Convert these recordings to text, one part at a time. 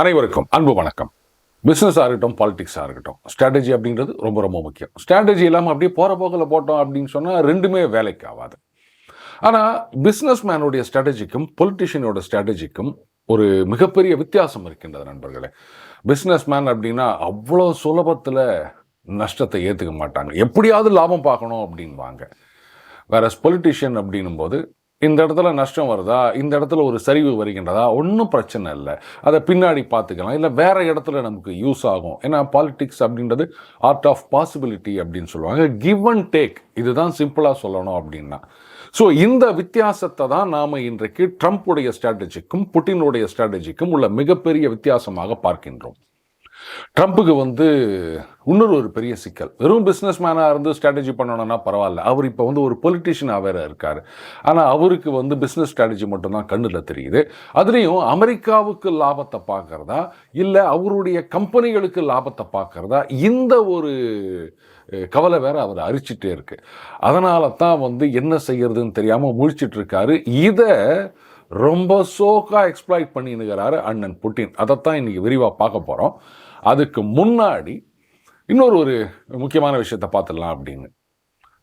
அனைவருக்கும் அன்பு வணக்கம். பிஸ்னஸாக இருக்கட்டும் பாலிடிக்ஸாக இருக்கட்டும் ஸ்ட்ராட்டஜி அப்படின்றது ரொம்ப ரொம்ப முக்கியம். ஸ்ட்ராட்டஜி இல்லாமல் அப்படியே போகிற போக்கில் போட்டோம் அப்படின்னு சொன்னால் ரெண்டுமே வேலைக்கு ஆகாது. ஆனால் பிஸ்னஸ் மேனுடைய ஸ்ட்ராட்டஜிக்கும் பொலிட்டிஷியனோட ஸ்ட்ராட்டஜிக்கும் ஒரு மிகப்பெரிய வித்தியாசம் இருக்கின்றது நண்பர்களே. பிஸ்னஸ் மேன் அப்படின்னா அவ்வளோ சுலபத்தில் நஷ்டத்தை ஏற்றுக்க மாட்டாங்க. எப்படியாவது லாபம் பார்க்கணும் அப்படின்வாங்க. வேற பொலிட்டிஷியன் அப்படின்னும் போது இந்த இடத்துல நஷ்டம் வருதா? இந்த இடத்துல ஒரு சரிவு வருகின்றதா? ஒன்றும் பிரச்சனை இல்லை. அதை பின்னாடி பார்த்துக்கலாம். இல்லை வேறு இடத்துல நமக்கு யூஸ் ஆகும். ஏன்னா பாலிட்டிக்ஸ் அப்படின்றது ஆர்ட் ஆஃப் பாசிபிலிட்டி அப்படின்னு சொல்லுவாங்க. கிவ் அண்ட் டேக் இதுதான் சிம்பிளாக சொல்லணும் அப்படின்னா. ஸோ இந்த வித்தியாசத்தை தான் நாம் இன்றைக்கு ட்ரம்ப்புடைய ஸ்ட்ராட்டஜிக்கும் புட்டினுடைய ஸ்ட்ராட்டஜிக்கும் உள்ள மிகப்பெரிய வித்தியாசமாக பார்க்கின்றோம். ட்ரம்ப்புக்கு வந்து இன்னொரு ஒரு பெரிய சிக்கல். வெறும் பிஸ்னஸ் மேனாக இருந்து ஸ்ட்ராட்டஜி பண்ணணும்னா பரவாயில்ல. அவர் இப்போ வந்து ஒரு பொலிட்டிஷியனாக வேற இருக்கார். ஆனால் அவருக்கு வந்து பிஸ்னஸ் ஸ்ட்ராட்டஜி மட்டும்தான் கண்ணில் தெரியுது. அதுலேயும் அமெரிக்காவுக்கு லாபத்தை பார்க்கறதா? இல்லை அவருடைய கம்பெனிகளுக்கு லாபத்தை பார்க்கறதா? இந்த ஒரு கவலை வேற அவர் அரிச்சிட்டே இருக்கு. அதனால தான் வந்து என்ன செய்யறதுன்னு தெரியாமல் முழிச்சிட்டு இருக்காரு. இதை ரொம்ப சோக்காக எக்ஸ்ப்ளாய்ட் பண்ணினுக்கிறாரு அண்ணன் புட்டின். அதைத்தான் இன்னைக்கு விரிவாக பார்க்க போகிறோம் அதுக்கு முன்னாடி இன்னொரு ஒரு முக்கியமான விஷயத்தை பார்த்துடலாம் அப்படின்னு.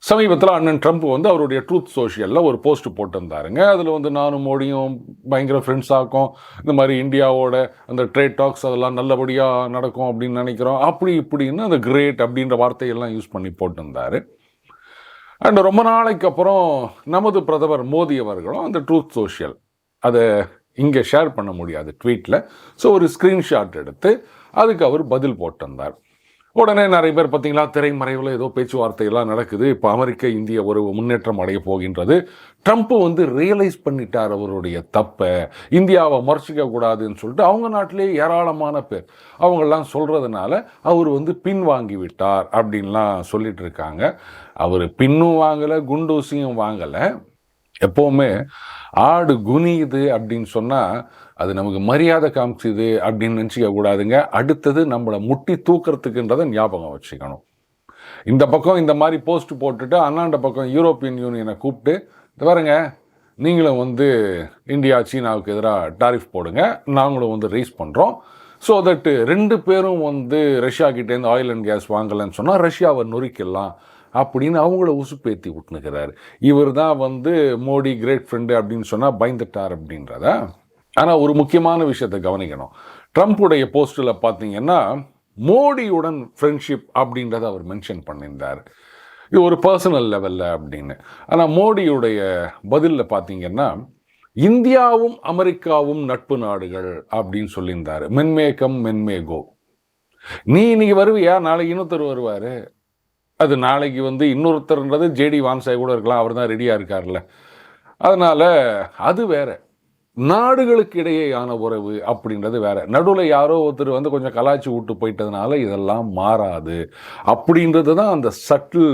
சமீபத்தில் அண்ணன் ட்ரம்ப் வந்து அவருடைய ட்ரூத் சோஷியலில் ஒரு போஸ்ட் போட்டிருந்தாருங்க. அதில் வந்து நானும் மோடியும் பயங்கர ஃப்ரெண்ட்ஸ் ஆக்கும். இந்த மாதிரி இந்தியாவோட அந்த ட்ரேட் டாக்ஸ் அதெல்லாம் நல்லபடியாக நடக்கும் அப்படின்னு நினைக்கிறோம். அப்படி இப்படின்னு அந்த கிரேட் அப்படின்ற வார்த்தையெல்லாம் யூஸ் பண்ணி போட்டிருந்தார். அண்ட் ரொம்ப நாளைக்கு அப்புறம் நமது பிரதமர் மோடி அவர்களும் அந்த ட்ரூத் சோஷியல் அதை இங்கே ஷேர் பண்ண முடியாது ட்வீட்டில் ஸோ ஒரு ஸ்க்ரீன்ஷாட் எடுத்து அதுக்கு அவர் பதில் போட்டிருந்தார். உடனே நிறைய பேர் பார்த்தீங்களா திரைமறைவில் ஏதோ பேச்சுவார்த்தையெல்லாம் நடக்குது. இப்போ அமெரிக்க இந்திய ஒரு முன்னேற்றம் அடைய போகின்றது. ட்ரம்ப்பு வந்து ரியலைஸ் பண்ணிட்டார் அவருடைய தப்பை. இந்தியாவை மறைச்சிக்க கூடாதுன்னு சொல்லிட்டு அவங்க நாட்டிலே ஏராளமான பேர். அவங்கெல்லாம் சொல்கிறதுனால அவர் வந்து பின் வாங்கி விட்டார் அப்படின்லாம் சொல்லிட்டு இருக்காங்க. அவர் பின்னும் வாங்கலை குண்டூசியும் வாங்கலை. எப்போவுமே ஆடு குனியுது அப்படின்னு சொன்னால் அது நமக்கு மரியாதை காமிச்சுது அப்படின்னு நினச்சிக்க கூடாதுங்க. அடுத்தது நம்மளை முட்டி தூக்கிறதுக்குன்றதை ஞாபகம் வச்சுக்கணும். இந்த பக்கம் இந்த மாதிரி போஸ்ட் போட்டுட்டு அண்ணாண்ட பக்கம் யூரோப்பியன் யூனியனை கூப்பிட்டு இது பாருங்க நீங்களும் வந்து இந்தியா சீனாவுக்கு எதிராக டாரிஃப் போடுங்க நாங்களும் வந்து ரீஸ் பண்ணுறோம் ஸோ தட்டு ரெண்டு பேரும் வந்து ரஷ்யா கிட்டேருந்து ஆயில் அண்ட் கேஸ் வாங்கலைன்னு சொன்னால் ரஷ்யாவை நொறுக்கிடலாம் அப்படின்னு அவங்கள உசுப்பேத்தி விட்டுனுக்கிறாரு. இவர் தான் வந்து மோடி கிரேட் ஃப்ரெண்டு அப்படின்னு சொன்னால் பயந்துட்டார் அப்படின்றத ஆனால் ஒரு முக்கியமான விஷயத்தை கவனிக்கணும். ட்ரம்ப்புடைய போஸ்ட்டில் பார்த்தீங்கன்னா மோடியுடன் ஃப்ரெண்ட்ஷிப் அப்படின்றத அவர் மென்ஷன் பண்ணியிருந்தார். இது ஒரு பர்சனல் லெவலில் அப்படின்னு. ஆனால் மோடியுடைய பதிலில் பார்த்தீங்கன்னா இந்தியாவும் அமெரிக்காவும் நட்பு நாடுகள் அப்படின்னு சொல்லியிருந்தார். மென்மேகம் மென்மேகோ. நீ இன்னைக்கு வருவியா? நாளைக்கு இன்னொருத்தர் வருவார். அது நாளைக்கு வந்து இன்னொருத்தர்ன்றது ஜேடி வான்சாய் கூட இருக்கலாம். அவர் தான் ரெடியாக இருக்கார்ல அதனால் அது வேறு. நாடுகளுக்கு இடையேயான உறவு அப்படின்றது வேற. நடுவில் யாரோ ஒருத்தர் வந்து கொஞ்சம் கலாச்சி விட்டு போயிட்டதுனால இதெல்லாம் மாறாது. அப்படின்றது தான் அந்த சட்டில்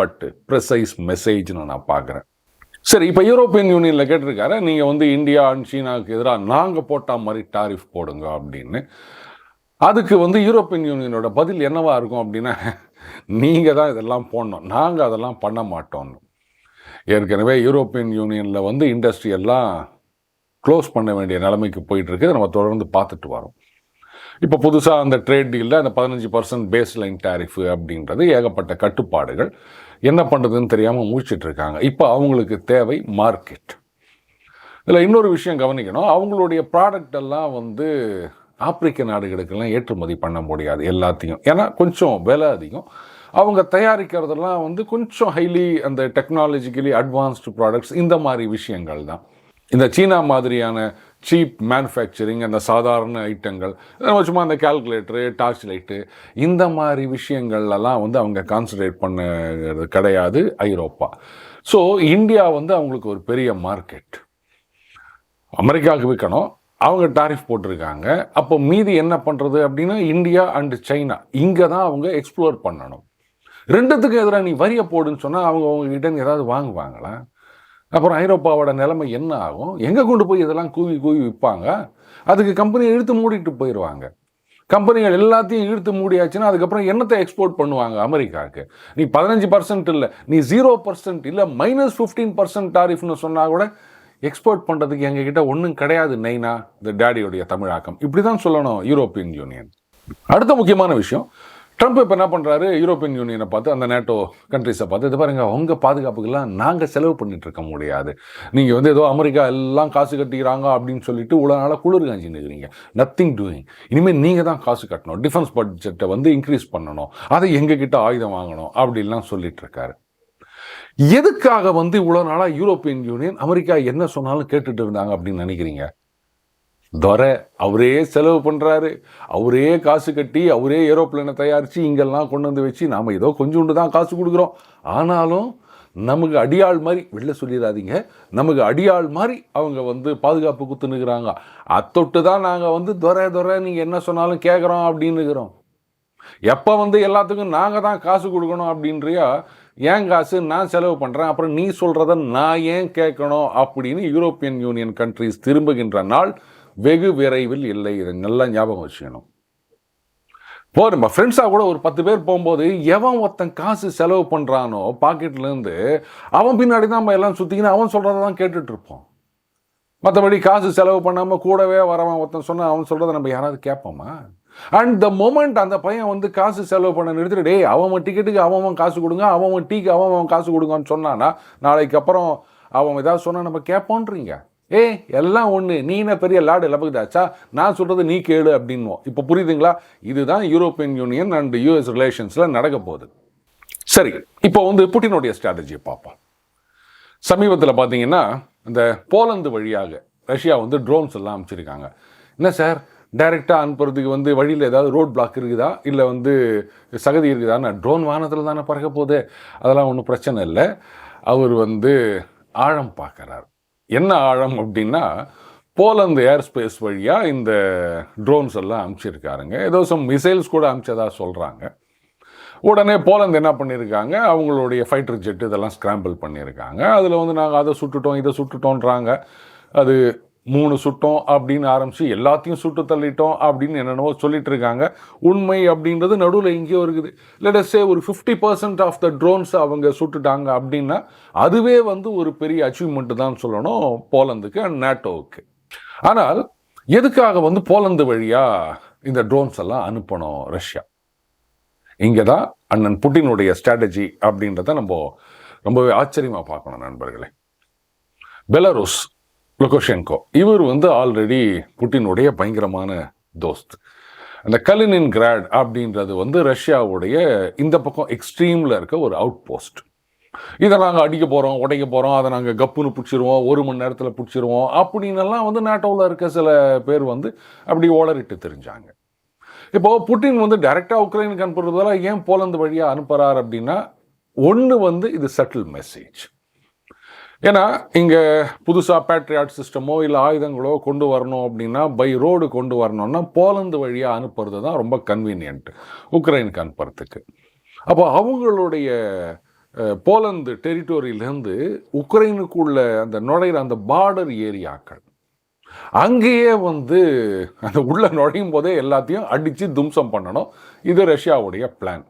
பட் ப்ரெசைஸ் மெசேஜ்னு நான் பார்க்குறேன். சரி இப்போ யூரோப்பியன் யூனியனில் கேட்டிருக்காரு நீங்கள் வந்து இந்தியா அண்ட் சீனாவுக்கு எதிராக நாங்கள் போட்ட மாதிரி டாரிஃப் போடுங்க அப்படின்னு. அதுக்கு வந்து யூரோப்பியன் யூனியனோட பதில் என்னவா இருக்கும் அப்படின்னா நீங்கள் தான் இதெல்லாம் போடணும் நாங்கள் அதெல்லாம் பண்ண மாட்டோம்னு. ஏற்கனவே யூரோப்பியன் யூனியனில் வந்து இண்டஸ்ட்ரி எல்லாம் க்ளோஸ் பண்ண வேண்டிய நிலைமைக்கு போயிட்டுருக்கு. நம்ம தொடர்ந்து பார்த்துட்டு வரோம். இப்போ புதுசாக அந்த ட்ரேட் டீலில் அந்த பதினஞ்சு பர்சன்ட் பேஸ் லைன் டேரிஃபு அப்படின்றது ஏகப்பட்ட கட்டுப்பாடுகள். என்ன பண்ணுறதுன்னு தெரியாமல் முடிச்சிட்டு இருக்காங்க இப்போ அவங்களுக்கு தேவை மார்க்கெட். இதில் இன்னொரு விஷயம் கவனிக்கணும். அவங்களுடைய ப்ராடக்ட் எல்லாம் வந்து ஆப்பிரிக்க நாடுகளுக்கெல்லாம் ஏற்றுமதி பண்ண முடியாது எல்லாத்தையும். ஏன்னா கொஞ்சம் விலை அதிகம். அவங்க தயாரிக்கிறதெல்லாம் வந்து கொஞ்சம் ஹைலி அந்த டெக்னாலஜிக்கலி அட்வான்ஸ்டு ப்ராடக்ட்ஸ் இந்த மாதிரி விஷயங்கள் தான் இந்த சீனா மாதிரியான சீப் மேனுஃபேக்சரிங் அந்த சாதாரண ஐட்டங்கள் நம்ம சும்மா அந்த கால்குலேட்டரு டார்ச் லைட்டு இந்த மாதிரி விஷயங்கள்லாம் வந்து அவங்க கான்சன்ட்ரேட் பண்ணுறது கிடையாது ஐரோப்பா. ஸோ இந்தியா வந்து அவங்களுக்கு ஒரு பெரிய மார்க்கெட் அமெரிக்காவுக்கு விற்கணும். அவங்க டாரிஃப் போட்டிருக்காங்க. அப்போ மீதி என்ன பண்ணுறது அப்படின்னா இந்தியா அண்டு சைனா. இங்கே தான் அவங்க எக்ஸ்ப்ளோர் பண்ணணும். ரெண்டுத்துக்கும் எதிராக நீ வரியை போடுன்னு சொன்னால் அவங்க உங்ககிட்ட ஏதாவது வாங்குவாங்களா? அப்புறம் ஐரோப்பாவோட நிலைமை என்ன ஆகும்? எங்கே கொண்டு போய் இதெல்லாம் கூவி கூவி விற்பாங்க? அதுக்கு கம்பெனியை இழுத்து மூடிட்டு போயிடுவாங்க. கம்பெனிகள் எல்லாத்தையும் இழுத்து மூடியாச்சுன்னா அதுக்கப்புறம் என்னத்தை எக்ஸ்போர்ட் பண்ணுவாங்க அமெரிக்காவுக்கு? நீ பதினஞ்சு பர்சன்ட் இல்லை நீ ஜீரோ பர்சன்ட் இல்லை மைனஸ் ஃபிஃப்டீன் பர்சன்ட் டாரிஃப்னு சொன்னால் கூட எக்ஸ்போர்ட் பண்ணுறதுக்கு எங்ககிட்ட ஒன்றும் கிடையாது நெய்னா இந்த டேடியோடைய தமிழாக்கம். இப்படி தான் சொல்லணும் யூரோப்பியன் யூனியன் அடுத்த முக்கியமான விஷயம் ட்ரம்ப் இப்போ என்ன பண்ணுறாரு யூரோப்பியன் யூனியனை பார்த்து அந்த நேட்டோ கண்ட்ரிஸை பார்த்து இது பாருங்கள் உங்கள் பாதுகாப்புக்கெல்லாம் நாங்கள் செலவு பண்ணிட்டு இருக்க முடியாது. நீங்கள் வந்து ஏதோ அமெரிக்கா எல்லாம் காசு கட்டிக்கிறாங்க அப்படின்னு சொல்லிட்டு இவ்வளோ நாளாக குளிர் காஞ்சின்னு இருக்கிறீங்க. நத்திங் டூயிங் இனிமேல் நீங்கள் தான் காசு கட்டணும். டிஃபென்ஸ் பட்ஜெட்டை வந்து இன்க்ரீஸ் பண்ணணும். அதை எங்ககிட்ட ஆயுதம் வாங்கணும் அப்படின்லாம் சொல்லிட்டு இருக்காரு. எதுக்காக வந்து இவ்வளோ நாளாக யூரோப்பியன் யூனியன் அமெரிக்கா என்ன சொன்னாலும் கேட்டுட்டு இருந்தாங்க அப்படின்னு நினைக்கிறீங்க? துரை அவரே செலவு பண்ணுறாரு அவரே காசு கட்டி அவரே ஏரோப்ளைனை தயாரித்து இங்கெல்லாம் கொண்டு வந்து வச்சு நாம் ஏதோ கொஞ்சோண்டு தான் காசு கொடுக்குறோம். ஆனாலும் நமக்கு அடியாள் மாதிரி வெளில சொல்லிடாதீங்க நமக்கு அடியாள் மாதிரி அவங்க வந்து பாதுகாப்பு குத்துனுக்குறாங்க அத்தொட்டு தான் நாங்கள் வந்து துரை துரை நீங்கள் என்ன சொன்னாலும் கேட்குறோம் அப்படின்னுக்கிறோம். எப்போ வந்து எல்லாத்துக்கும் நாங்கள் தான் காசு கொடுக்கணும் அப்படின்றியா? ஏன் காசு? நான் செலவு பண்ணுறேன் அப்புறம் நீ சொல்கிறத நான் ஏன் கேட்கணும்? அப்படின்னு யூரோப்பியன் யூனியன் கண்ட்ரிஸ் திரும்புகின்ற நாள் வெகு விரைவில் இல்லை. இதை நல்லா ஞாபகம் வச்சுக்கணும். போ நம்ம ஃப்ரெண்ட்ஸாக கூட ஒரு பத்து பேர் போகும்போது எவன் ஒருத்தன் காசு செலவு பண்ணுறானோ பாக்கெட்லேருந்து அவன் பின்னாடி தான் நம்ம எல்லாம் சுற்றிக்கின்னு அவன் சொல்கிறத தான் கேட்டுட்ருப்போம் மற்றபடி காசு செலவு பண்ணாமல் கூடவே வரவன் ஒருத்தன் சொன்னால் அவன் சொல்கிறத நம்ம யாராவது கேட்போமா? அண்ட் த மொமெண்ட் அந்த பையன் வந்து காசு செலவு பண்ண நிறுத்திட்டு டேய் அவன் டிக்கெட்டுக்கு அவன் காசு கொடுங்க அவன் டீக்கு அவன் காசு கொடுங்கன்னு சொன்னான்னா நாளைக்கு அப்புறம் அவன் ஏதாவது சொன்னால் நம்ம கேட்போன்றீங்க. ஏய் எல்லாம் ஒன்று நீ என்ன பெரிய லாடு லபக்குதாச்சா நான் சொல்கிறது நீ கேளு அப்படின்வோம் இப்போ புரியுதுங்களா? இதுதான் யூரோப்பியன் யூனியன் அண்ட் யூஎஸ் ரிலேஷன்ஸில் நடக்க போகுது. சரி இப்போ வந்து புட்டினுடைய ஸ்ட்ராட்டஜியை பார்ப்போம். சமீபத்தில் பார்த்தீங்கன்னா இந்த போலந்து வழியாக ரஷ்யா வந்து ட்ரோன்ஸ் எல்லாம் அமைச்சிருக்காங்க என்ன சார்? டைரெக்டாக அனுப்புறதுக்கு வந்து வழியில் ஏதாவது ரோட் பிளாக் இருக்குதா? இல்லை வந்து சகதி இருக்குதான்னு ட்ரோன் வானத்தில் தானே பறக்க போகுது. அதெல்லாம் ஒன்றும் பிரச்சனை இல்லை. அவர் வந்து ஆழம் பார்க்குறார். என்ன ஆழம் அப்படின்னா போலந்து ஏர் ஸ்பேஸ் வழியாக இந்த ட்ரோன்ஸ் எல்லாம் அமுச்சிருக்காருங்க. ஏதோ சம் மிசைல்ஸ் கூட அமுச்சதாக சொல்கிறாங்க உடனே போலந்து என்ன பண்ணியிருக்காங்க அவங்களுடைய ஃபைட்டர் ஜெட் இதெல்லாம் ஸ்கிராம்பிள் பண்ணியிருக்காங்க அதில் வந்து நாங்கள் அதை சுட்டுட்டோம் இதை சுட்டுட்டோன்றாங்க. அது மூணு சுட்டோம் அப்படின்னு ஆரம்பித்து எல்லாத்தையும் சுட்டு தள்ளிட்டோம் அப்படின்னு என்னென்னவோ சொல்லிட்டு இருக்காங்க உண்மை அப்படின்றது நடுவில் எங்கேயோ இருக்குது. லெட்டஸே ஒரு fifty percent of the drones அவங்க சுட்டுட்டாங்க அப்படின்னா அதுவே வந்து ஒரு பெரிய அச்சீவ்மெண்ட்டு தான் சொல்லணும் போலந்துக்கு அண்ட் நேட்டோவுக்கு ஆனால் எதுக்காக வந்து போலந்து வழியாக இந்த ட்ரோன்ஸ் எல்லாம் அனுப்பணும் ரஷ்யா? இங்கே தான் அண்ணன் புட்டினுடைய ஸ்ட்ராட்டஜி அப்படின்றத நம்ம ரொம்பவே ஆச்சரியமாக பார்க்கணும் நண்பர்களே. Belarus Lukashenko. இவர் வந்து ஆல்ரெடி புட்டினுடைய பயங்கரமான தோஸ்த். அந்த கலினின் கிராட் அப்படின்றது வந்து ரஷ்யாவுடைய இந்த பக்கம் எக்ஸ்ட்ரீமில் இருக்க ஒரு அவுட் போஸ்ட் இதை நாங்கள் அடிக்க போகிறோம் உடைக்க போகிறோம் அதை நாங்கள் கப்புன்னு பிடிச்சிருவோம் ஒரு மணி நேரத்தில் பிடிச்சிருவோம் அப்படின்னெல்லாம் வந்து நாட்டோவில் இருக்க சில பேர் வந்து அப்படி ஓலரிட்டு தெரிஞ்சாங்க. இப்போது புட்டின் வந்து டைரெக்டாக உக்ரைனுக்கு அனுப்புறதால ஏன் போலந்து வழியாக அனுப்புகிறார் அப்படின்னா ஒன்று வந்து இது சட்டில் மெசேஜ். ஏன்னா இங்கே புதுசாக பேட்ரியாட் சிஸ்டமோ இல்லை ஆயுதங்களோ கொண்டு வரணும் அப்படின்னா பை ரோடு கொண்டு வரணும்னா போலந்து வழியாக அனுப்புறது தான் ரொம்ப கன்வீனியன்ட் உக்ரைனுக்கு அனுப்புறதுக்கு அப்போ அவங்களுடைய போலந்து டெரிட்டோரியிலேருந்து உக்ரைனுக்குள்ள அந்த நுழையிற அந்த பார்டர் ஏரியாக்கள் அங்கேயே வந்து அந்த உள்ள நுழையும் போதே எல்லாத்தையும் அடித்து தும்சம் பண்ணணும். இது ரஷ்யாவுடைய பிளான்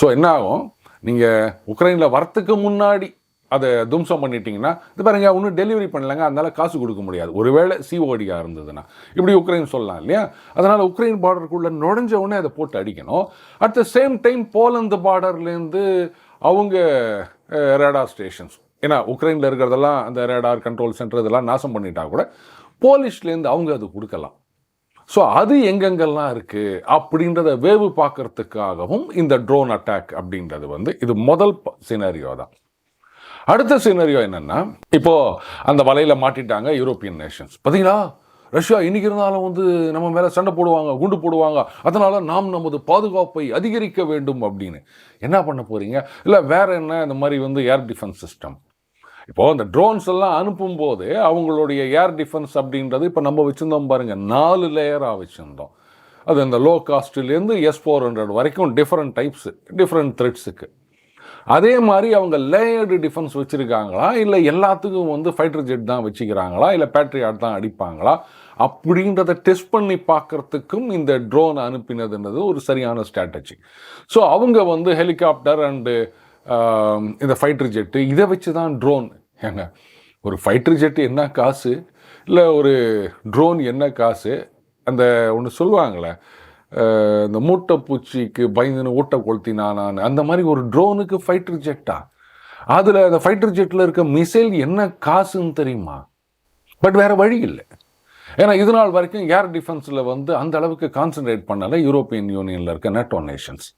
ஸோ என்ன ஆகும்? நீங்கள் உக்ரைனில் வரத்துக்கு முன்னாடி அதை தும்சம் பண்ணிட்டீங்கன்னா இது பாருங்க ஒன்றும் டெலிவரி பண்ணலங்க அதனால் காசு கொடுக்க முடியாது. ஒருவேளை சிஓடியாக இருந்ததுன்னா. இப்படி உக்ரைன் சொல்லலாம் இல்லையா? அதனால் உக்ரைன் பார்டருக்குள்ளே நுழைஞ்ச உடனே அதை போட்டு அடிக்கணும். At the same time Poland பார்டர்லேருந்து அவங்க ரேடார் ஸ்டேஷன்ஸ் ஏன்னா உக்ரைனில் இருக்கிறதெல்லாம் அந்த ரேடார் கண்ட்ரோல் சென்டர் இதெல்லாம் நாசம் பண்ணிட்டா கூட போலீஷ்லேருந்து அவங்க அது கொடுக்கலாம். ஸோ அது எங்கெங்கெல்லாம் இருக்குது அப்படின்றத வேவு பார்க்கறதுக்காகவும் இந்த ட்ரோன் அட்டாக் அப்படின்றது வந்து இது முதல் சினாரியோ தான். அடுத்த சினரியோ என்னென்னா இப்போது அந்த வலையில் மாட்டிட்டாங்க யூரோப்பியன் நேஷன்ஸ் பார்த்தீங்களா ரஷ்யா இன்றைக்கி இருந்தாலும் வந்து நம்ம மேலே சண்டை போடுவாங்க குண்டு போடுவாங்க. அதனால் நாம் நமது பாதுகாப்பை அதிகரிக்க வேண்டும் அப்படின்னு. என்ன பண்ண போகிறீங்க இல்லை வேறு என்ன இந்த மாதிரி வந்து ஏர் டிஃபென்ஸ் சிஸ்டம் இப்போது அந்த ட்ரோன்ஸ் எல்லாம் அனுப்பும்போது அவங்களுடைய ஏர் டிஃபென்ஸ் அப்படின்றது இப்போ நம்ம வச்சுருந்தோம் பாருங்கள் நாலு லேயராக வச்சுருந்தோம். அது அந்த லோ காஸ்ட்லேருந்து எஸ் ஃபோர் ஹண்ட்ரட் வரைக்கும் டிஃப்ரெண்ட் டைப்ஸு டிஃப்ரெண்ட் த்ரெட்ஸுக்கு அதே மாதிரி அவங்க லேயர்டு டிஃபென்ஸ் வச்சுருக்காங்களா? இல்லை எல்லாத்துக்கும் வந்து ஃபைட்டர் ஜெட் தான் வச்சுக்கிறாங்களா? இல்லை பேட்ரியாட் தான் அடிப்பாங்களா? அப்படின்றத டெஸ்ட் பண்ணி பார்க்கறதுக்கும் இந்த ட்ரோன் அனுப்பினதுன்றது ஒரு சரியான ஸ்ட்ராட்டஜி ஸோ அவங்க வந்து ஹெலிகாப்டர் அண்டு um, இந்த ஃபைட்டர் ஜெட்டு இதை வச்சு தான் ட்ரோன் ஏங்க ஒரு ஃபைட்டர் ஜெட்டு என்ன காசு? இல்லை ஒரு ட்ரோன் என்ன காசு? அந்த ஒன்று சொல்லுவாங்களே இந்த இந்த மூட்டைப்பூச்சிக்கு பயந்துன்னு ஊட்ட கொளுத்தினானான்னு அந்த மாதிரி ஒரு ட்ரோனுக்கு ஃபைட்டர் ஜெட்டா அதில் அந்த ஃபைட்டர் ஜெட்டில் இருக்க மிசைல் என்ன காசுன்னு தெரியுமா? பட் வேறு வழி இல்லை. ஏன்னா இது நாள் வரைக்கும் ஏர் டிஃபென்ஸில் வந்து அந்த அளவுக்கு கான்சென்ட்ரேட் பண்ணலை யூரோப்பியன் யூனியனில் இருக்க நேட்டோ நேஷன்ஸ்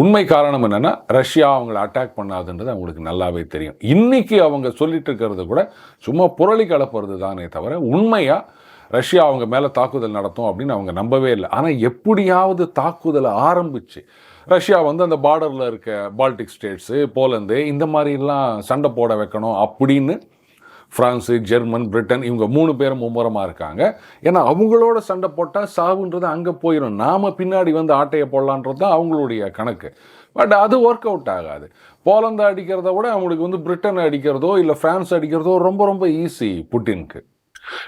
உண்மை காரணம் என்னென்னா ரஷ்யா அவங்கள அட்டாக் பண்ணாதுன்றது அவங்களுக்கு நல்லாவே தெரியும். இன்றைக்கி அவங்க சொல்லிட்டு இருக்கிறது கூட சும்மா புரளி கலப்புறது தானே தவிர உண்மையாக ரஷ்யா அவங்க மேலே தாக்குதல் நடத்தும் அப்படின்னு அவங்க நம்பவே இல்லை. ஆனால் எப்படியாவது தாக்குதலை ஆரம்பிச்சு. ரஷ்யா வந்து அந்த பார்டரில் இருக்க பால்டிக் ஸ்டேட்ஸு போலந்து இந்த மாதிரிலாம் சண்டை போட வைக்கணும் அப்படின்னு ஃப்ரான்ஸு ஜெர்மன் பிரிட்டன் இவங்க மூணு பேரும் மும்முரமாக இருக்காங்க. ஏன்னா அவங்களோட சண்டை போட்டால் சாவுன்றது அங்கே போயிடும் நாம் பின்னாடி வந்து ஆட்டையை போடலான்றது தான் அவங்களுடைய கணக்கு. பட் அது ஒர்க் அவுட் ஆகாது. போலந்து அடிக்கிறத விட அவங்களுக்கு வந்து பிரிட்டன் அடிக்கிறதோ இல்லை ஃப்ரான்ஸ் அடிக்கிறதோ ரொம்ப ரொம்ப ஈஸி புட்டினுக்கு.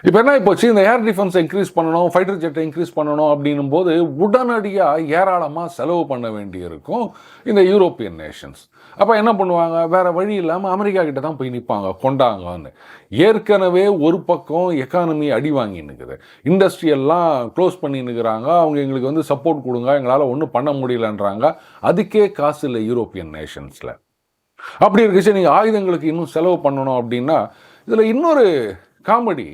இப்போ என்ன போச்சு இந்த ஏர் டிஃபென்ஸை இன்க்ரீஸ் பண்ணணும் ஃபைட்டர் ஜெட்டை இன்க்ரீஸ் பண்ணணும் அப்படின்னும் போது உடனடியாக ஏராளமாக செலவு பண்ண வேண்டியிருக்கும் இந்த யூரோப்பியன் நேஷன்ஸ் அப்போ என்ன பண்ணுவாங்க? வேறு வழி இல்லாமல் அமெரிக்கா கிட்ட தான் போய் நிற்பாங்க கொண்டாங்கன்னு. ஏற்கனவே ஒரு பக்கம் எக்கானமி அடி வாங்கி நிற்குது இண்டஸ்ட்ரியெல்லாம் க்ளோஸ் பண்ணி நிற்கிறாங்க அவங்க எங்களுக்கு வந்து சப்போர்ட் கொடுங்க. எங்களால் ஒன்றும் பண்ண முடியலன்றாங்க. அதுக்கே காசு இல்லை யூரோப்பியன் நேஷன்ஸில் அப்படி இருக்குச்சு நீங்கள் ஆயுதங்களுக்கு இன்னும் செலவு பண்ணணும் அப்படின்னா இதில் இன்னொரு காமெடி.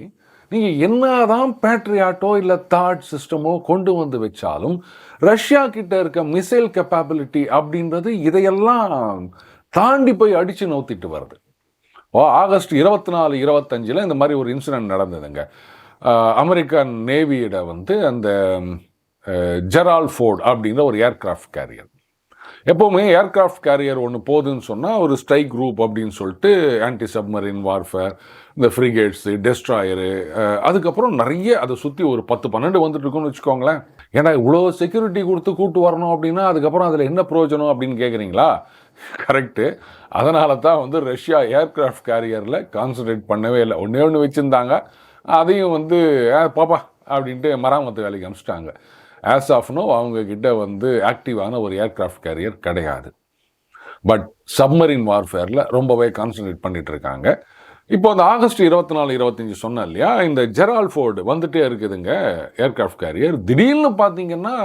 நீங்கள் என்னதான் பேட்ரியாட்டோ இல்லை தாட் சிஸ்டமோ கொண்டு வந்து வச்சாலும் ரஷ்யா கிட்ட இருக்க மிசைல் கெப்பாபிலிட்டி அப்படின்றது இதையெல்லாம் தாண்டி போய் அடித்து நோத்திட்டு வருது. ஓ ஆகஸ்ட் இருபத்தி நாலு இருபத்தஞ்சில் இந்த மாதிரி ஒரு இன்சிடென்ட் நடந்ததுங்க. அமெரிக்கன் நேவியிட வந்து அந்த ஜெரால் ஃபோர்ட் அப்படிங்கிற ஒரு ஏர்கிராஃப்ட் கேரியர் எப்போவுமே ஏர்கிராஃப்ட் கேரியர் ஒன்று போகுதுன்னு சொன்னால் ஒரு ஸ்ட்ரைக் குரூப் அப்படின்னு சொல்லிட்டு ஆன்டி சப்மரின் வார்ஃபேர் இந்த ஃப்ரிகேட்ஸு டெஸ்ட்ராயரு அதுக்கப்புறம் நிறைய அதை சுற்றி ஒரு பத்து பன்னெண்டு வந்துட்டுருக்குன்னு வச்சுக்கோங்களேன். ஏன்னா இவ்வளோ செக்யூரிட்டி கொடுத்து கூட்டு வரணும் அப்படின்னா அதுக்கப்புறம் அதில் என்ன பிரயோஜனம் அப்படின்னு கேட்குறீங்களா கரெக்டு அதனால தான் வந்து ரஷ்யா ஏர்க்ராஃப்ட் கேரியரில் கான்சன்ட்ரேட் பண்ணவே இல்லை. ஒன்றே ஒன்று வச்சுருந்தாங்க. அதையும் வந்து பாப்பா அப்படின்ட்டு மராமத்து வேலைக்கு அனுப்பிச்சிட்டாங்க. ஆஸ் ஆஃப்னோ அவங்கக்கிட்ட அவங்க வந்து ஆக்டிவான ஒரு ஏர்க்ராஃப்ட் கேரியர் கிடையாது. பட் சப்மரின் வார்ஃபேரில் ரொம்பவே கான்சன்ட்ரேட் பண்ணிகிட்டு இருக்காங்க இப்போ அந்த ஆகஸ்ட் இருபத்தி நாலு இருபத்தஞ்சி சொன்னேன் இல்லையா? இந்த ஜெரால் ஃபோர்டு வந்துட்டே இருக்குதுங்க ஏர்க்ராஃப்ட் கேரியர். திடீர்னு பார்த்தீங்கன்னா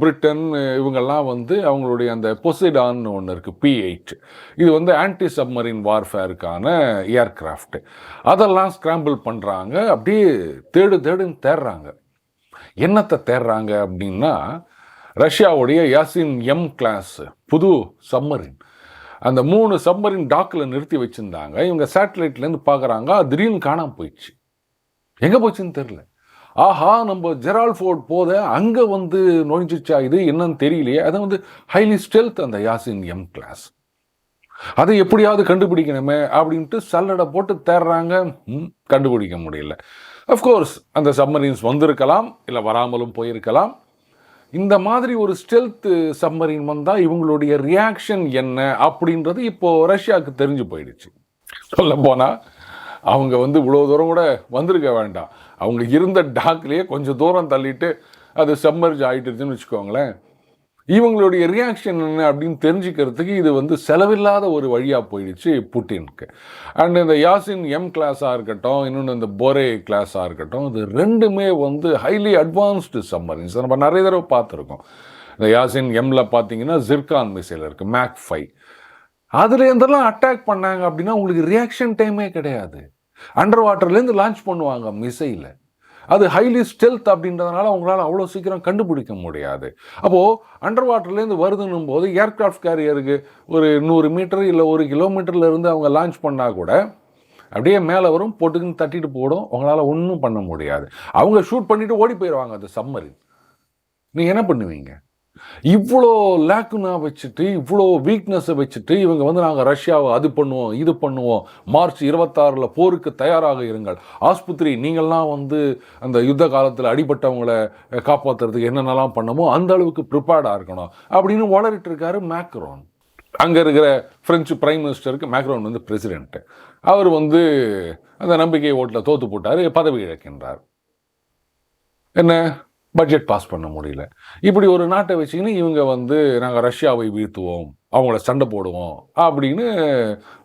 பிரிட்டன் இவங்கெல்லாம் வந்து அவங்களுடைய அந்த பொசிடான்னு ஒன்று இருக்குது பி எயிட். இது வந்து ஆன்டி சப்மரின் வார்ஃபேருக்கான ஏர்க்ராஃப்ட். அதெல்லாம் ஸ்கிராம்பிள் பண்ணுறாங்க அப்படியே தேடு தேடுன்னு தேடுறாங்க என்னத்தை தேடுறாங்க அப்படின்னா ரஷ்யாவுடைய யாசின் எம் கிளாஸ் புது சப்மரின் அந்த மூணு சப்மரின் டாக்கில் நிறுத்தி வச்சுருந்தாங்க. இவங்க சேட்டலைட்லேருந்து பார்க்குறாங்க திடீர்னு காணாம போயிடுச்சு. எங்கே போச்சுன்னு தெரில ஆஹா நம்ம ஜெரால் ஃபோர்ட் போத அங்கே வந்து நுழைஞ்சிச்சா இது? என்னன்னு தெரியலையே. அதை வந்து ஹைலி ஸ்டெல்த் அந்த யாசின் எம் கிளாஸ். அதை எப்படியாவது கண்டுபிடிக்கணுமே அப்படின்ட்டு சல்லடை போட்டு தேடுறாங்க கண்டுபிடிக்க முடியல. அஃப்கோர்ஸ் அந்த சப்மரீன்ஸ் வந்திருக்கலாம் இல்லை வராமலும் போயிருக்கலாம். இந்த மாதிரி ஒரு ஸ்டெல்த் சப்மரீன் வந்தால் இவங்களுடைய ரியாக்ஷன் என்ன அப்படின்றது இப்போது ரஷ்யாவுக்கு தெரிஞ்சு போயிடுச்சு. சொல்ல போனால் அவங்க வந்து இவ்வளோ தூரம் கூட வந்திருக்க வேண்டாம். அவங்க இருந்த டாக்லேயே கொஞ்சம் தூரம் தள்ளிட்டு அது சம்மர்ஜ் ஆகிட்டுருச்சுன்னு வச்சுக்கோங்களேன். இவங்களுடைய ரியாக்ஷன் என்ன அப்படின்னு தெரிஞ்சுக்கிறதுக்கு இது வந்து செலவில்லாத ஒரு வழியாக போயிடுச்சு புட்டினுக்கு. அண்ட் இந்த யாசின் எம் கிளாஸாக இருக்கட்டும் இன்னொன்று இந்த போரே கிளாஸாக இருக்கட்டும் இது ரெண்டுமே வந்து ஹைலி அட்வான்ஸ்டு சம்மரின்ஸ் நம்ம நிறைய தடவை பார்த்துருக்கோம். இந்த யாசின் எம்மில் பார்த்தீங்கன்னா ஜிர்கான் மிசைல் இருக்குது மேக் ஃபைவ் அதில் இருந்தெல்லாம் அட்டாக் பண்ணாங்க அப்படின்னா உங்களுக்கு ரியாக்ஷன் டைமே கிடையாது. அண்டர் வாட்டர்லேருந்து லான்ச் பண்ணுவாங்க மிசைலை அது ஹைலி ஸ்டெல்த் அப்படின்றதுனால அவங்களால அவ்வளோ சீக்கிரம் கண்டுபிடிக்க முடியாது. அப்போது அண்டர் வாட்டர்லேருந்து வருதுன்னும் போது ஏர்க்ராஃப்ட் கேரியருக்கு ஒரு நூறு மீட்டர் இல்லை ஒரு கிலோமீட்டர்லேருந்து அவங்க லான்ச் பண்ணால் கூட அப்படியே மேலே வரும் போட்டுக்குன்னு தட்டிட்டு போடும் அவங்களால ஒன்றும் பண்ண முடியாது. அவங்க ஷூட் பண்ணிவிட்டு ஓடி போயிடுவாங்க அந்த சம்மரின் நீங்கள் என்ன பண்ணுவீங்க? இவ்வளோ லேக்குனா வச்சுட்டு இவ்வளோ வீக்னஸை வச்சுட்டு இவங்க வந்து நாங்கள் ரஷ்யாவை அது பண்ணுவோம் இது பண்ணுவோம். மார்ச் இருபத்தாறில் போருக்கு தயாராக இருங்கள். ஆஸ்பத்திரி நீங்கள்லாம் வந்து அந்த யுத்த காலத்தில் அடிபட்டவங்களை காப்பாற்றுறதுக்கு என்னென்னலாம் பண்ணமோ அந்த அளவுக்கு ப்ரிப்பேர்டாக இருக்கணும். அப்படின்னு வளரிட்டு இருக்காரு மேக்ரோன். அங்கே இருக்கிற ஃப்ரெஞ்சு பிரைம் மினிஸ்டருக்கு மேக்ரோன் வந்து பிரசிடென்ட்டு அவர் வந்து அந்த நம்பிக்கை ஓட்டில் தோற்று போட்டார் பதவி இழக்கின்றார். என்ன? பட்ஜெட் பாஸ் பண்ண முடியல. இப்படி ஒரு நாட்டை வச்சுக்கின்னு இவங்க வந்து நாங்கள் ரஷ்யாவை வீழ்த்துவோம் அவங்கள சண்டை போடுவோம் அப்படின்னு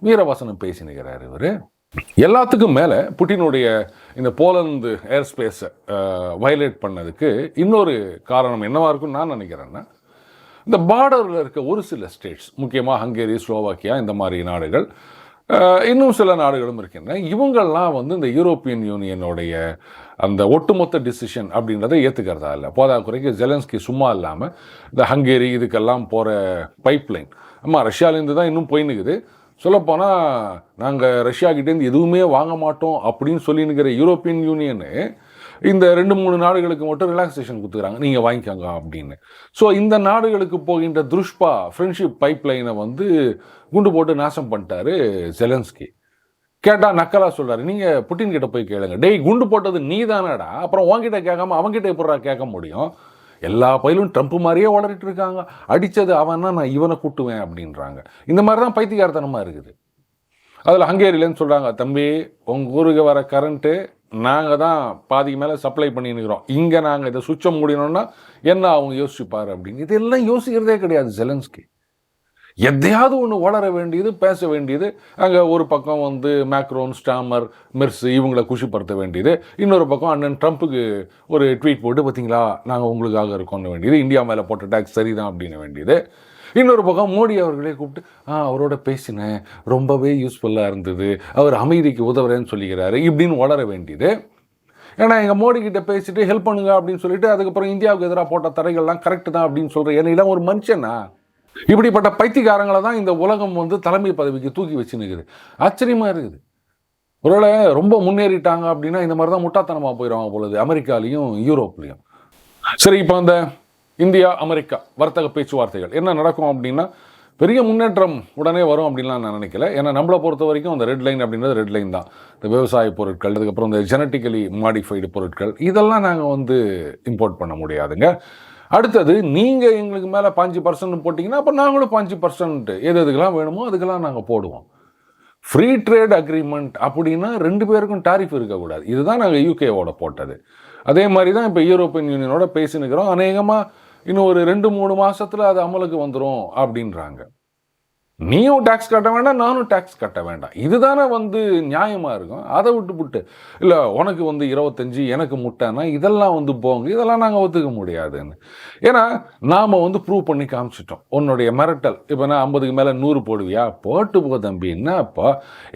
வீரவசனம் பேசினுக்கிறார் இவர். எல்லாத்துக்கும் மேலே புட்டினுடைய இந்த போலந்து ஏர் ஸ்பேஸை வயலேட் பண்ணதுக்கு இன்னொரு காரணம் என்னவாக இருக்கும்னு நான் நினைக்கிறேன்னா இந்த பார்டரில் இருக்க ஒரு சில ஸ்டேட்ஸ் முக்கியமாக ஹங்கேரி ஸ்லோவாக்கியா இந்த மாதிரி நாடுகள் இன்னும் சில நாடுகளும் இருக்கின்றன. இவங்கெல்லாம் வந்து இந்த யூரோப்பியன் யூனியனுடைய அந்த ஒட்டுமொத்த டிசிஷன் அப்படின்றத ஏற்றுக்கிறதா இல்லை. போதாக்குறைக்கு ஜெலன்ஸ்கி சும்மா இல்லாமல் இந்த ஹங்கேரி இதுக்கெல்லாம் போகிற பைப்லைன் ஆமாம் ரஷ்யாலேருந்து தான் இன்னும் போயின்னுக்குது சொல்லப்போனால் நாங்கள் ரஷ்யாக்கிட்டேருந்து எதுவுமே வாங்க மாட்டோம் அப்படின்னு சொல்லினுக்கிற யூரோப்பியன் யூனியனு இந்த ரெண்டு மூணு நாடுகளுக்கு மட்டும் ரிலாக்ஸேஷன் கொடுத்துக்கிறாங்க. நீங்கள் வாங்கிக்கோங்க அப்படின்னு. ஸோ இந்த நாடுகளுக்கு போகின்ற துருஷ்பா ஃப்ரெண்ட்ஷிப் பைப்லைனை வந்து குண்டு போட்டு நாசம் பண்ணிட்டாரு ஜெலன்ஸ்கி கேட்டால் நக்கலாக சொல்கிறார் நீங்கள் புட்டின் கிட்ட போய் கேளுங்க. டேய் குண்டு போட்டது நீ தானடா அப்புறம் உன்கிட்ட கேட்காம அவங்ககிட்ட எப்படா கேட்க முடியும்? எல்லா பயிலும் ட்ரம்ப் மாதிரியே வளரிட்டு இருக்காங்க. அடித்தது அவன்னா நான் இவனை கூட்டுவேன் அப்படின்றாங்க. இந்த மாதிரி தான் பைத்தியக்காரத்தனமாக இருக்குது. அதில் ஹங்கேரியிலேருந்து சொல்கிறாங்க தம்பி உங்கள் ஊருக்கு வர கரண்ட்டு நாங்கள் தான் பாதிக்கு மேலே சப்ளை பண்ணின்னுக்கிறோம். இங்கே நாங்கள் இதை சுவிட்சை முடியணும்னா என்ன அவங்க யோசிச்சுப்பார் அப்படின்னு. இதெல்லாம் யோசிக்கிறதே கிடையாது ஜெலன்ஸ்கி. எதையாவது ஒன்று வளர வேண்டியது பேச வேண்டியது அங்கே ஒரு பக்கம் வந்து மேக்ரோன் ஸ்டாமர் மெர்ஸ் இவங்களை குஷிப்படுத்த வேண்டியது இன்னொரு பக்கம் அண்ணன் ட்ரம்ப்புக்கு ஒரு ட்வீட் போட்டு பார்த்தீங்களா நாங்கள் உங்களுக்காக இருக்கோம்னு வேண்டியது இந்தியா மேலே போட்ட டேக்ஸ் சரிதான் அப்படின்னு வேண்டியது. இன்னொரு பக்கம் மோடி அவர்களே கூப்பிட்டு ஆ அவரோட பேசினேன் ரொம்பவே யூஸ்ஃபுல்லாக இருந்தது அவர் அமைதிக்கு உதவுறேன்னு சொல்லிக்கிறாரு இப்படின்னு வளர வேண்டியது. ஏன்னா எங்கள் மோடி கிட்ட பேசிட்டு ஹெல்ப் பண்ணுங்க அப்படின்னு சொல்லிட்டு அதுக்கப்புறம் இந்தியாவுக்கு எதிராக போட்ட தடைகள்லாம் கரெக்டு தான் அப்படின்னு சொல்கிறேன் ஏன்னா இதான் ஒரு மனுஷனா? இப்படிப்பட்ட பைத்தியக்காரங்களை தான் இந்த உலகம் வந்து தலைமை பதவிக்கு தூக்கி வச்சு ஆச்சரியமாக இருக்குது. ஒருவேளை ரொம்ப முன்னேறிட்டாங்க அப்படின்னா இந்த மாதிரி தான் முட்டாத்தனமாக போயிடுவாங்க பொழுது அமெரிக்காலையும் யூரோப்லேயும். சரி இப்போ அந்த இந்தியா அமெரிக்கா வர்த்தக பேச்சுவார்த்தைகள் என்ன நடக்கும் அப்படின்னா பெரிய முன்னேற்றம் உடனே வரும் அப்படின்லாம் நான் நினைக்கல. ஏன்னா நம்மளை பொறுத்த வரைக்கும் அந்த ரெட் லைன் அப்படின்றது ரெட் லைன் தான். இந்த விவசாய பொருட்கள் அதுக்கப்புறம் இந்த ஜெனட்டிக்கலி மாடிஃபைடு பொருட்கள் இதெல்லாம் நாங்கள் வந்து இம்போர்ட் பண்ண முடியாதுங்க. அடுத்தது நீங்கள் எங்களுக்கு மேலே பாஞ்சு பர்சன்ட் போட்டிங்கன்னா அப்போ நாங்களும் பாஞ்சு பர்சன்ட்டு எது எதுக்கெல்லாம் வேணுமோ அதுக்கெல்லாம் நாங்கள் போடுவோம். ஃப்ரீ ட்ரேட் அக்ரிமெண்ட் அப்படின்னா ரெண்டு பேருக்கும் டாரிஃப் இருக்கக்கூடாது. இதுதான் நாங்கள் யூகேவோட போட்டது. அதே மாதிரி தான் இப்போ யூரோப்பியன் யூனியனோட பேசினுக்கிறோம். அநேகமாக இன்னும் ஒரு ரெண்டு மூணு மாதத்தில் அது அமலுக்கு வந்துடும் அப்படின்றாங்க. நீயும் டேக்ஸ் கட்ட வேண்டாம் நானும் டேக்ஸ் கட்ட வேண்டாம். இதுதானே வந்து நியாயமாக இருக்கும்? அதை விட்டு விட்டு இல்லை உனக்கு வந்து இருபத்தஞ்சி எனக்கு முட்டைன்னா இதெல்லாம் வந்து போங்க இதெல்லாம் நாங்கள் ஒத்துக்க முடியாதுன்னு. ஏன்னா நாம் வந்து ப்ரூவ் பண்ணி காமிச்சிட்டோம். உன்னுடைய மிரட்டல் இப்போ நான் ஐம்பதுக்கு மேலே நூறு போடுவியா? போட்டு போ தம்பி என்னப்பா?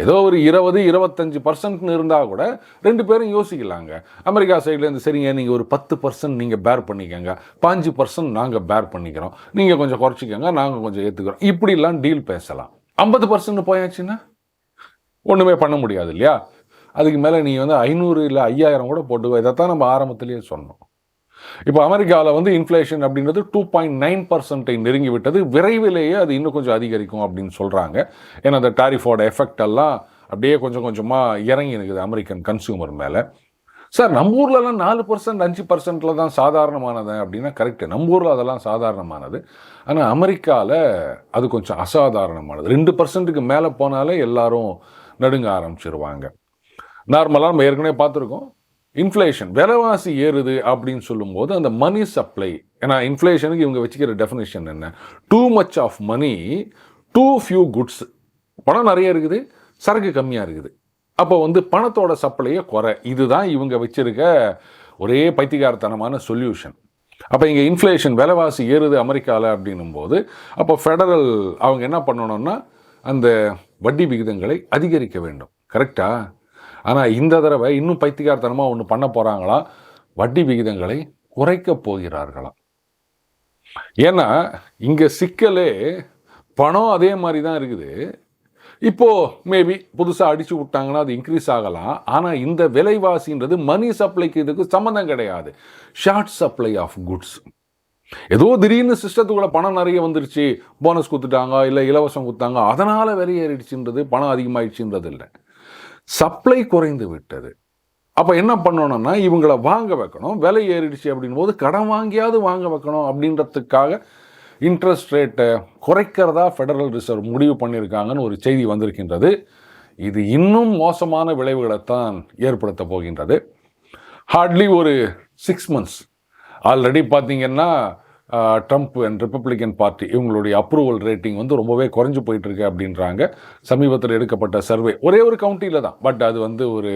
ஏதோ ஒரு இருபது இருபத்தஞ்சி பர்சன்ட்னு இருந்தால் கூட ரெண்டு பேரும் யோசிக்கலாங்க. அமெரிக்கா சைட்லேருந்து சரிங்க நீங்கள் ஒரு பத்து பர்சன்ட் நீங்கள் பேர் பண்ணிக்கோங்க. பாஞ்சு பர்சன்ட் நாங்கள் பேர் பண்ணிக்கிறோம். நீங்கள் கொஞ்சம் குறைச்சிக்கோங்க நாங்கள் கொஞ்சம் ஏற்றுக்கிறோம் இப்படிலாம் டீல் பேசலாம். ஐம்பது பர்சன்ட் போயாச்சுன்னா ஒன்றுமே பண்ண முடியாது இல்லையா? அதுக்கு மேலே நீ வந்து ஐநூறு இல்லை ஐயாயிரம் கூட போட்டுக்கோ இதைத்தான் நம்ம ஆரம்பத்திலேயே சொன்னோம். இப்போ அமெரிக்காவில் வந்து இன்ஃப்ளேஷன் அப்படின்றது டூ பாயிண்ட் நைன் பர்சன்ட்டை நெருங்கி விட்டது. விரைவிலேயே அது இன்னும் கொஞ்சம் அதிகரிக்கும் அப்படின்னு சொல்கிறாங்க ஏன்னா அந்த டாரிஃபோட எஃபெக்ட் எல்லாம் அப்படியே கொஞ்சம் கொஞ்சமாக இறங்கி இருக்குது அமெரிக்கன் கன்சியூமர் மேலே. சார் நம்ம ஊர்லலாம் நாலு பர்சன்ட் அஞ்சு பர்சன்ட்டில் தான் சாதாரணமானது அப்படின்னா கரெக்டு நம்ம ஊரில் அதெல்லாம் சாதாரணமானது. ஆனால் அமெரிக்காவில் அது கொஞ்சம் அசாதாரணமானது. ரெண்டு பர்சன்ட்டுக்கு மேலே போனாலே எல்லாரும் நடுங்க ஆரம்பிச்சிருவாங்க. நார்மலாக நம்ம ஏற்கனவே பார்த்துருக்கோம். இன்ஃப்ளேஷன் விலைவாசி ஏறுது அப்படின்னு சொல்லும்போது அந்த மணி சப்ளை ஏன்னா இன்ஃப்ளேஷனுக்கு இவங்க வச்சுக்கிற டெஃபினேஷன் என்ன? Too much of money too few goods பணம் நிறைய இருக்குது சரக்கு கம்மியாக இருக்குது. அப்போ வந்து பணத்தோட சப்ளையை குறை. இதுதான் இவங்க வச்சிருக்க ஒரே பைத்தியகாரத்தனமான சொல்யூஷன் அப்போ இங்கே இன்ஃப்ளேஷன் விலைவாசி ஏறுது அமெரிக்காவில் அப்படின்னும் போது அப்போ ஃபெடரல் அவங்க என்ன பண்ணணும்னா அந்த வட்டி விகிதங்களை அதிகரிக்க வேண்டும். கரெக்டா ஆனால் இந்த தடவை இன்னும் பைத்தியகாரத்தனமாக ஒன்று பண்ண போகிறாங்களா வட்டி விகிதங்களை குறைக்க போகிறார்களாம் ஏன்னா இங்கே சிக்கலே பணம் அதே மாதிரி தான் இருக்குது. இப்போது மேபி புதுசாக அடித்து விட்டாங்கன்னா அது இன்க்ரீஸ் ஆகலாம். ஆனால் இந்த விலைவாசின்றது மணி சப்ளைக்கு இதுக்கு சம்மந்தம் கிடையாது. ஷார்ட் சப்ளை ஆஃப் குட்ஸ் ஏதோ திடீர்னு சிஸ்டத்துக்குள்ள பணம் நிறைய வந்துருச்சு. போனஸ் கொடுத்துட்டாங்க இல்லை இலவசம் கொடுத்தாங்க. அதனால் வெளியேறிடுச்சுன்றது பணம் அதிகமாகிடுச்சுன்றது இல்லை. சப்ளை குறைந்து விட்டது. அப்போ என்ன பண்ணணும்னா இவங்களை வாங்க வைக்கணும். விலை ஏறிடுச்சு அப்படின் போது கடன் வாங்கியாவது வாங்க வைக்கணும் அப்படின்றதுக்காக இன்ட்ரெஸ்ட் ரேட்டை குறைக்கிறதா ஃபெடரல் ரிசர்வ் முடிவு பண்ணியிருக்காங்கன்னு ஒரு செய்தி வந்திருக்கின்றது. இது இன்னும் மோசமான விளைவுகளைத்தான் ஏற்படுத்த போகின்றது. ஹார்ட்லி ஒரு சிக்ஸ் மந்த்ஸ் ஆல்ரெடி பார்த்தீங்கன்னா ட்ரம்ப் அண்ட் ரிப்பப்ளிகன் பார்ட்டி இவங்களுடைய அப்ரூவல் ரேட்டிங் வந்து ரொம்பவே குறைஞ்சு போயிட்டுருக்கு அப்படின்றாங்க. சமீபத்தில் எடுக்கப்பட்ட சர்வே ஒரே ஒரு கவுண்டியில் தான். பட் அது வந்து ஒரு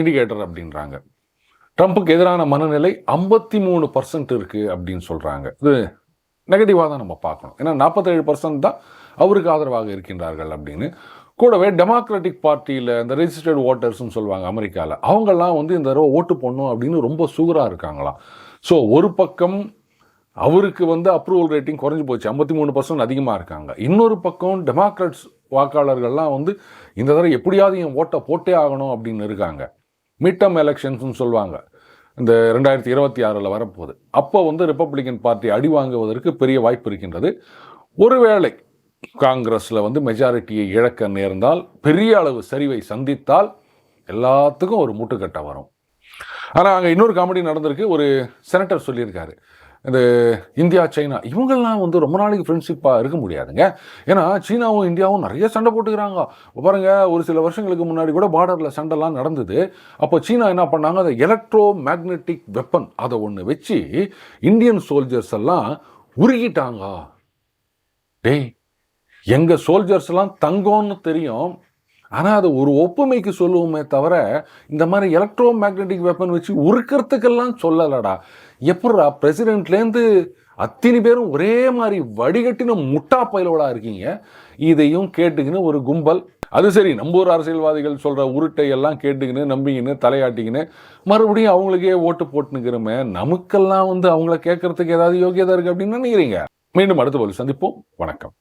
இண்டிகேட்டர் அப்படின்றாங்க. ட்ரம்ப்புக்கு எதிரான மனநிலை ஐம்பத்தி மூணு பர்சன்ட் இருக்குது அப்படின்னு சொல்கிறாங்க இது நெகட்டிவாக தான் நம்ம பார்க்கணும். ஏன்னா நாற்பத்தேழு பர்சன்ட் தான் அவருக்கு ஆதரவாக இருக்கின்றார்கள் அப்படின்னு. கூடவே டெமோக்ராட்டிக் பார்ட்டியில் இந்த ரெஜிஸ்டர்ட் ஓட்டர்ஸ்னு சொல்லுவாங்க அமெரிக்காவில் அவங்கெல்லாம் வந்து இந்த தடவை ஓட்டு போடணும் அப்படின்னு ரொம்ப சூகராக இருக்காங்களாம். ஸோ ஒரு பக்கம் அவருக்கு வந்து அப்ரூவல் ரேட்டிங் குறைஞ்சி போச்சு ஐம்பத்தி மூணு பர்சன்ட் அதிகமாக இருக்காங்க. இன்னொரு பக்கம் டெமோக்ராட்ஸ் வாக்காளர்கள்லாம் வந்து இந்த தடவை எப்படியாவது என் ஓட்டை போட்டே ஆகணும் அப்படின்னு இருக்காங்க. மிட் டர்ம் எலெக்ஷன்ஸ்னு சொல்லுவாங்க. இந்த ரெண்டாயிரத்தி இருபத்தி ஆறில் வரப்போகுது. அப்போ வந்து ரிப்பப்ளிகன் பார்ட்டி அடி வாங்குவதற்கு பெரிய வாய்ப்பு இருக்கின்றது. ஒருவேளை காங்கிரஸில் வந்து மெஜாரிட்டியை இழக்க நேர்ந்தால் பெரிய அளவு சரிவை சந்தித்தால் எல்லாத்துக்கும் ஒரு முட்டுக்கட்டை வரும். ஆனால் அங்கே இன்னொரு காமெடி நடந்திருக்கு. ஒரு செனட்டர் சொல்லியிருக்காரு. இந்த இந்தியா சைனா இவங்கெல்லாம் வந்து ரொம்ப நாளைக்கு ஃப்ரெண்ட்ஷிப்பாக இருக்க முடியாதுங்க. ஏன்னா சீனாவும் இந்தியாவும் நிறைய சண்டை போட்டுக்கிறாங்க. பாருங்க ஒரு சில வருஷங்களுக்கு முன்னாடி கூட பார்டரில் சண்டைலாம் நடந்தது. அப்போ சீனா என்ன பண்ணாங்க? அந்த எலக்ட்ரோ மேக்னெட்டிக் வெப்பன் அதை ஒன்று வச்சு இந்தியன் சோல்ஜர்ஸ் எல்லாம் உருகிட்டாங்க. டேய் எங்கள் சோல்ஜர்ஸ்லாம் தங்கம்னு தெரியும். ஆனால் அது ஒரு ஒப்புமைக்கு சொல்லுவோமே தவிர இந்த மாதிரி எலக்ட்ரோ மேக்னெட்டிக் வெப்பன் வச்சு உருக்கிறதுக்கெல்லாம் சொல்லலடா. எப்படா பிரசிடென்ட்லேருந்து அத்தனை பேரும் ஒரே மாதிரி வடிகட்டின முட்டா பயலோடா இருக்கீங்க. இதையும் கேட்டுக்கின்னு ஒரு கும்பல். அது சரி நம்ம ஊர் அரசியல்வாதிகள் சொல்கிற உருட்டை எல்லாம் கேட்டுக்கின்னு நம்பிக்கின்னு தலையாட்டிக்கின்னு மறுபடியும் அவங்களுக்கே ஓட்டு போட்டுனுக்கிறோமே நமக்கெல்லாம் வந்து அவங்கள கேட்கறதுக்கு ஏதாவது யோகியதா இருக்குது அப்படின்னு நினைக்கிறீங்க? மீண்டும் அடுத்த போல் சந்திப்போம். வணக்கம்.